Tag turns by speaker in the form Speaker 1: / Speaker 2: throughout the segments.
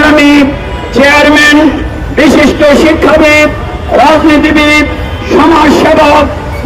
Speaker 1: সংগ্রামী চেয়ারম্যান, বিশিষ্ট শিক্ষাবিদ, রাজনীতিবিদ, সমাজসেবক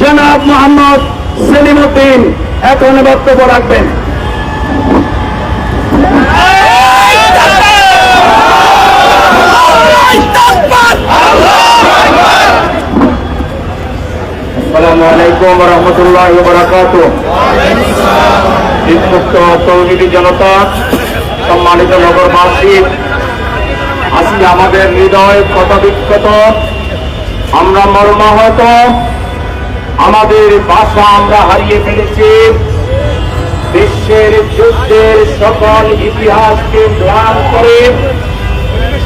Speaker 1: জনাব মোহাম্মদ সেলিম উদ্দিন এখন বক্তব্য রাখবেন। জনতা, সম্মানিত নগরবাসী আজকে আমাদের হৃদয় ক্ষতবিক্ষত, আমরা মর্মাহত, আমাদের ভাষা আমরা হারিয়ে ফেলেছি। বিশ্বের যুদ্ধের সকল ইতিহাসকে ম্লান করে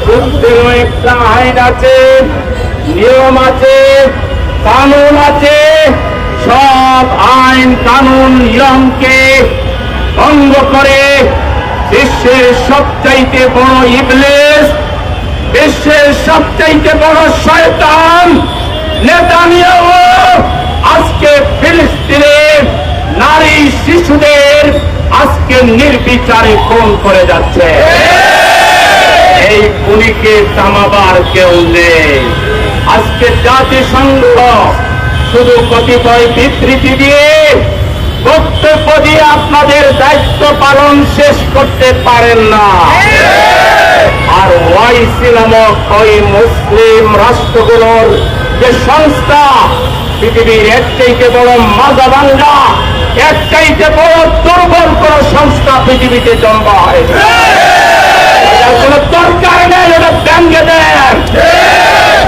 Speaker 1: যুদ্ধেরও একটা আইন আছে, নিয়ম আছে, কানুন আছে, সব আইন, কানুন, নিয়মকে ভঙ্গ করে বিশ্বের সবচাইতে বড় ইবলিস বিশ্বের সবচাইতে বড় শয়তান নেতানিয়াহু আজকে ফিলিস্তিনে নারী শিশুদের আজকে নির্বিচারে খুন করে যাচ্ছে। এই খুনিকে থামাবার কেউ নেই। আজকে জাতিসংঘ শুধু কতিপয় বিবৃতি দিয়ে বক্তব্য দিয়ে আপনাদের দায়িত্ব পালন শেষ করতে পারেন না। ওয়াইসি নামক ওই মুসলিম রাষ্ট্রগুলোর যে সংস্থা, পৃথিবীর এর চাইতে বড় মাজা বাঙ্গা এর চাইতে বড় দুর্বল কোন সংস্থা পৃথিবীতে জন্ম এটার কোনো দরকার নেই ওটা ব্যঙ্গে দেন।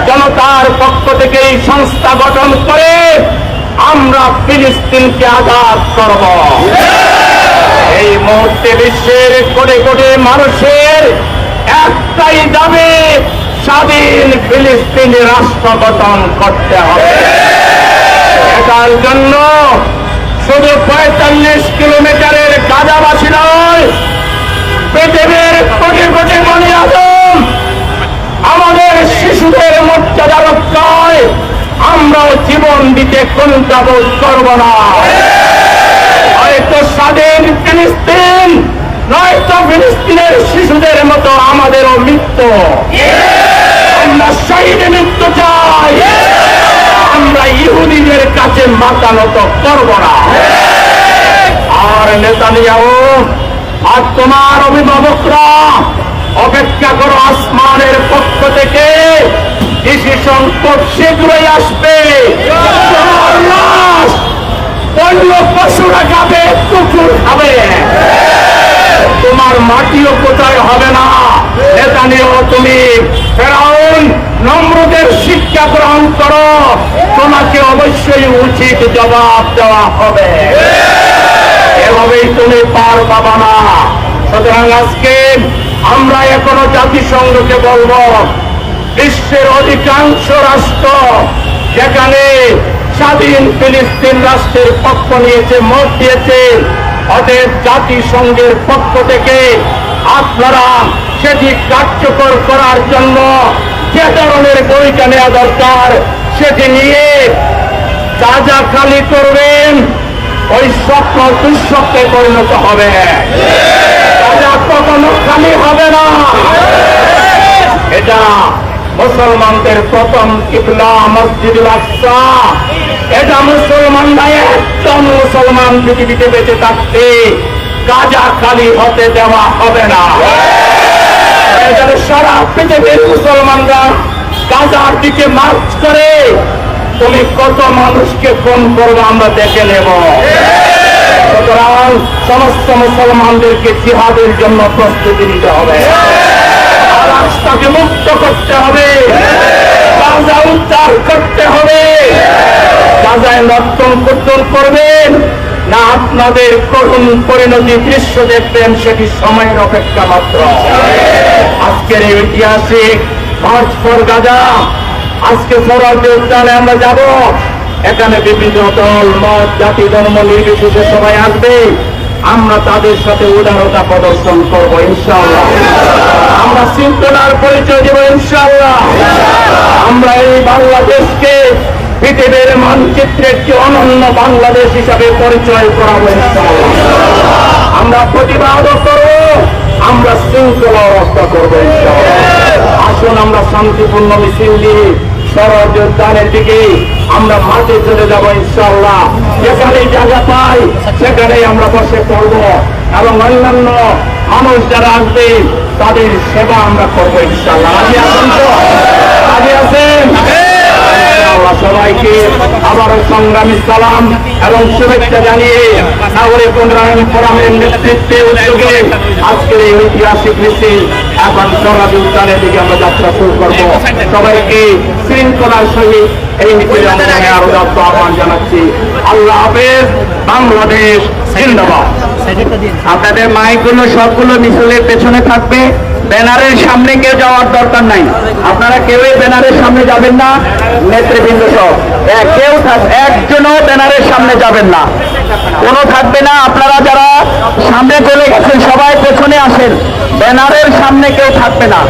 Speaker 1: জনতার পক্ষ থেকে এই সংস্থা গঠন করে আমরা ফিলিস্তিনকে আজাদ করব। এই মুহূর্তে বিশ্বের কোটি কোটি মানুষের একটাই দাবি স্বাধীন ফিলিস্তিনি রাষ্ট্র গঠন করতে হবে। এটার জন্য শুধু পঁয়তাল্লিশ কিলোমিটারের গাজাবাসী নয়, পৃথিবীর কোটি কোটি মনি আদম, আমাদের শিশুদের মর্যাদা রক্ষায় আমরাও জীবন দিতে কোনটা বোধ করব না। হয়তো স্বাধীন ফিলিস্তিন ফিলিস্তিনের শিশুদের মতো আমাদেরও মৃত্যু। আমরা শহীদ মৃত্যু চাই। আমরা ইহুদিদের কাছে মাথা নত করব না। আর নেতানিয়াহু, আর তোমার অভিভাবকরা, অপেক্ষা করো আসমানের পক্ষ থেকে। ডিসিশন খুব শীঘ্রই আসবে। তোমার লাশ অন্য পশুরা মাটিও কোথায় হবে না? নেতানিও তুমি ফেরাউন নম্রদের শিক্ষা গ্রহণ করো। তোমাকে অবশ্যই উচিত জবাব দেওয়া হবে। এভাবেই তুমি পার পাবা না। সুতরাং আজকে আমরা এখনও জাতিসংঘকে বলব, বিশ্বের অধিকাংশ রাষ্ট্র যেখানে স্বাধীন ফিলিস্তিন রাষ্ট্রের পক্ষ নিয়েছে, মত দিয়েছে অতএব জাতিসংঘের পক্ষ থেকে আপনারা সেটি কার্যকর করার জন্য যে ধরনের বইটা নেওয়া দরকার, সেটি নিয়ে যা খালি করবেন, ওই স্বপ্ন দুঃস্বপ্নে পরিণত হবে। রাজা কখনো খালি হবে না। এটা মুসলমানদের প্রথম কিবলা মসজিদ আকসা। এটা মুসলমান মুসলমানরা একদম মুসলমান পৃথিবীতে বেঁচে থাকতে গাজা খালি হতে দেওয়া হবে না। সারা পৃথিবীর মুসলমানরা গাজার দিকে মার্চ করে, তুমি কত মানুষকে ফোন করব আমরা দেখে নেব। সুতরাং সমস্ত মুসলমানদেরকে জিহাদের জন্য প্রস্তুতি নিতে হবে। রাস্তাকে মুক্ত করতে হবে। গাজা উদ্ধার করতে হবে। গাজায় নর্তন কীর্তন করবেন। না আপনাদের করুণ পরিণতি দৃশ্য দেখবেন, সেটি সময়ের অপেক্ষা মাত্র। আজকের এই ঐতিহাসিক মার্চ ফর গাজা। আজকে সরাজ্য উদ্যানে আমরা যাব। এখানে বিভিন্ন দল, মত, জাতি, ধর্ম নির্বিশেষে সবাই আসবে। আমরা তাদের সাথে উদারতা প্রদর্শন করব, ইনশাআল্লাহ। আমরা শৃঙ্খলার পরিচয় দেব, ইনশাআল্লাহ। আমরা এই বাংলাদেশকে, পৃথিবীর মানচিত্রে একটি অনন্য বাংলাদেশ হিসাবে পরিচয় করাবো আমরা প্রতিবাদ করব, আমরা শৃঙ্খলা রক্ষা করব আসুন আমরা শান্তিপূর্ণ মিছিল দিয়ে উদ্যানের দিকে আমরা মাঠে চলে যাব ইনশাআল্লাহ। যেখানে জায়গা পাই, সেখানেই আমরা বসে পড়ব। এবং অন্যান্য মানুষ যারা আসবে, তাদের সেবা আমরা করব আছেন সবাইকে আবারও সংগ্রামী সালাম এবং শুভেচ্ছা জানিয়ে নাগরিক উন্নয়ন ফোরামের নেতৃত্বে উদ্যোগে আজকের এই ঐতিহাসিক মিছিল এখন উদ্যানের দিকে আমরা যাত্রা শুরু সবাইকে শৃঙ্খলার সহিত এই নেওয়ার আহ্বান জানাচ্ছি। আল্লাহ হাফেজ, বাংলাদেশ জিন্দাবাদ। আপনাদের মাইকগুলো সবগুলো মিছিলের পেছনে থাকবে। ব্যানারের সামনে কেউ যাওয়ার দরকার নাই। আপনারা কেউই ব্যানারের সামনে যাবেন না, নেতৃবৃন্দ কেউ একজনও ব্যানারের সামনে যাবেন না। কোনো থাকবে না। আপনারা যারা সামনে চলে গেছেন, সবাই পেছনে আসেন। ব্যানারের সামনে কেউ থাকবে না।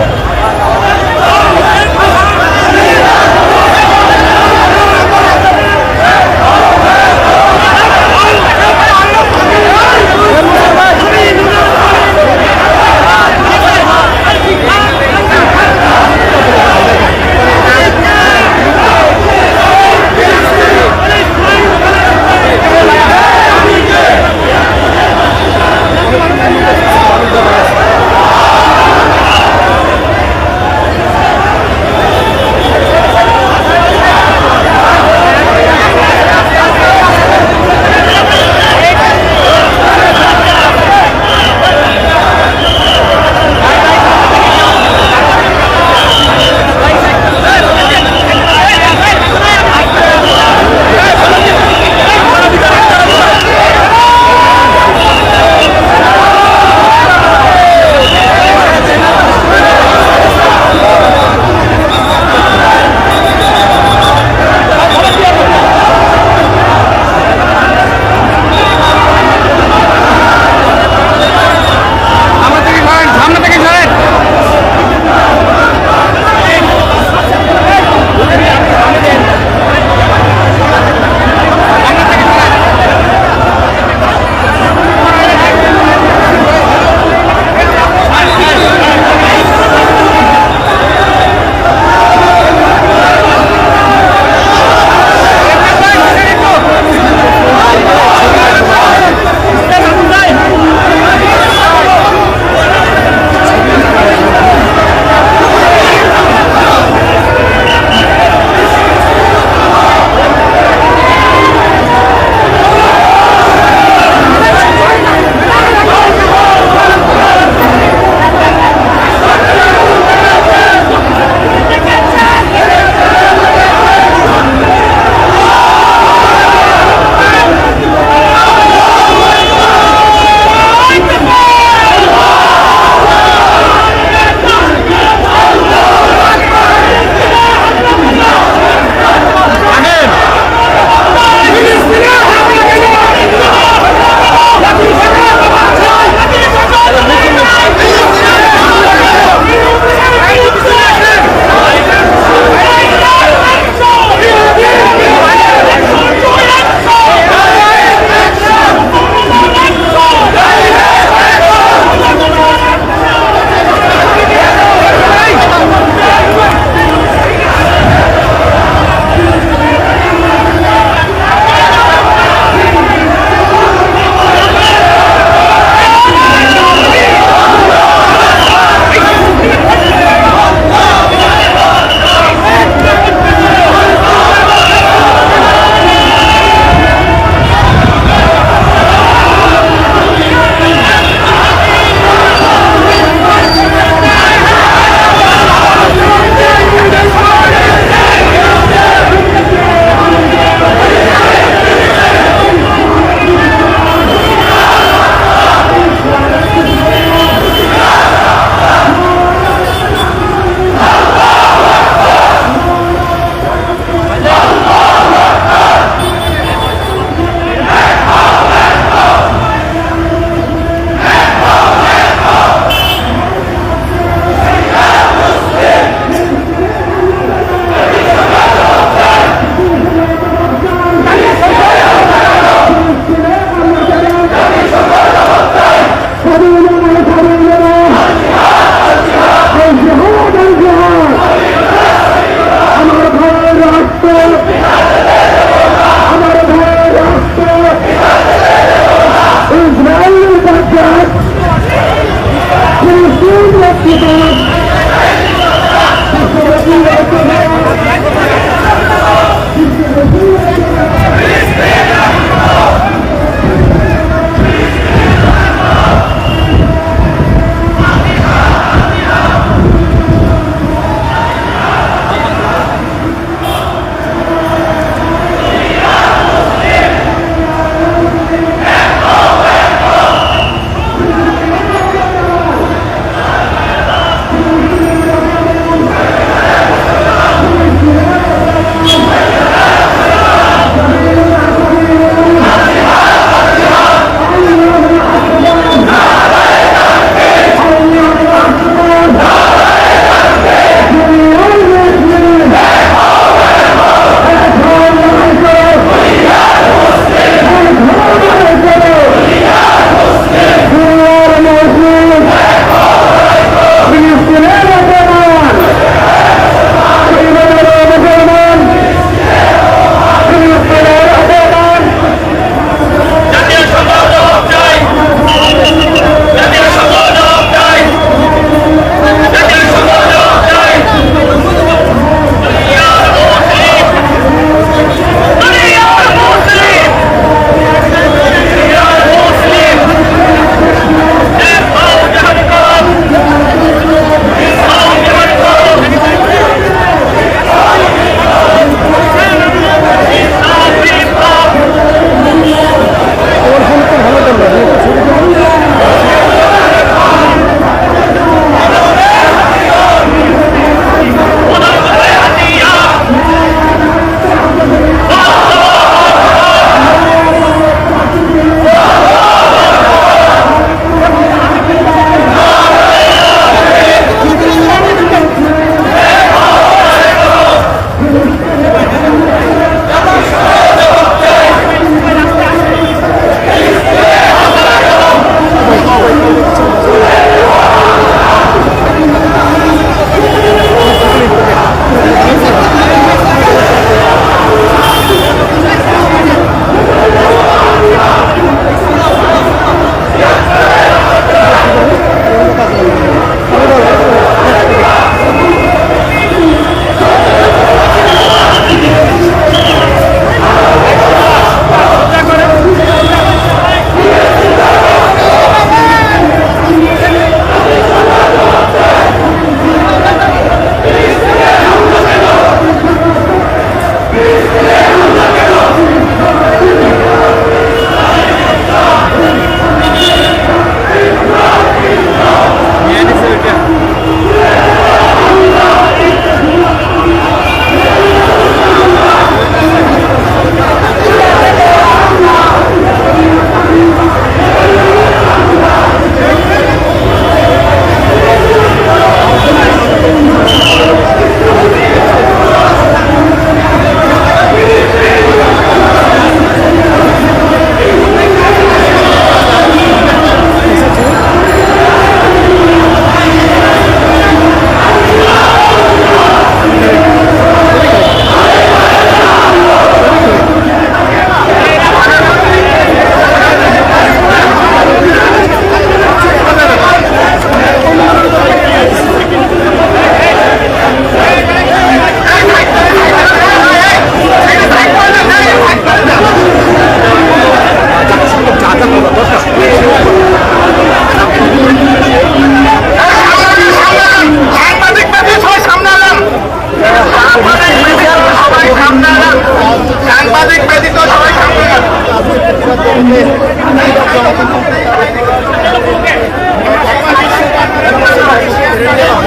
Speaker 2: দর্শক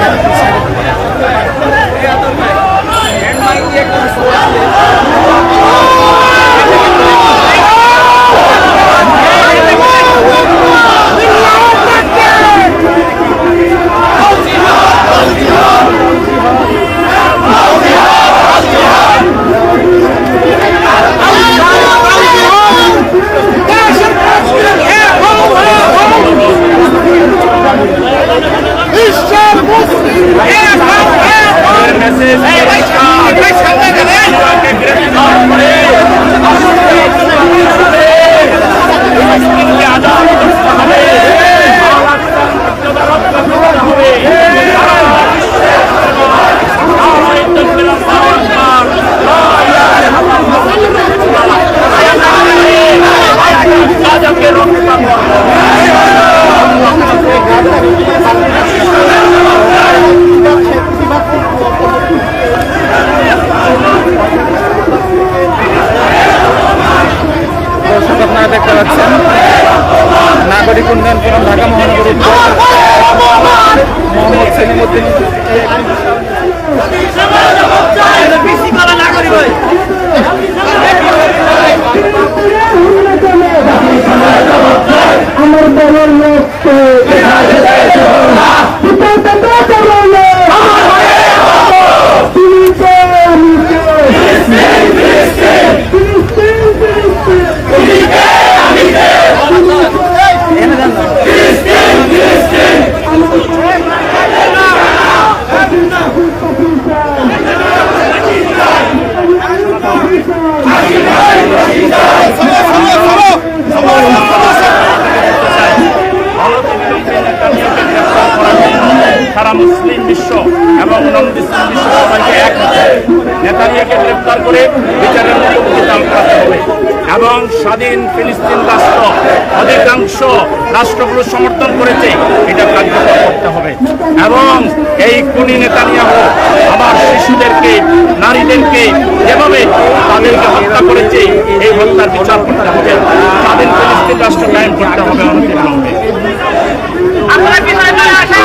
Speaker 2: মোহাম্মদ সেলিমুদ্দিন
Speaker 3: আমার দলের লোককে তুমি কে আমি কে
Speaker 1: সারা মুসলিম বিশ্ব এবং নন মুসলিম বিশ্ব সবাইকে এক হতে নেতানিয়াকে গ্রেপ্তার করে বিচারের মুখোমুখি দাম করাতে হবে এবং স্বাধীন ফিলিস্তিন রাষ্ট্র অধিকাংশ রাষ্ট্রগুলো সমর্থন করেছে এটা কার্যকর করতে হবে এবং এই খুনি নেতানিয়াহ আমার শিশুদেরকে নারীদেরকে যেভাবে তাদেরকে হত্যা করেছে এই হত্যার বিচার করতে হবে স্বাধীন ফিলিস্তিন রাষ্ট্র কায়েম করতে হবে
Speaker 4: পিছনে চলে আসেন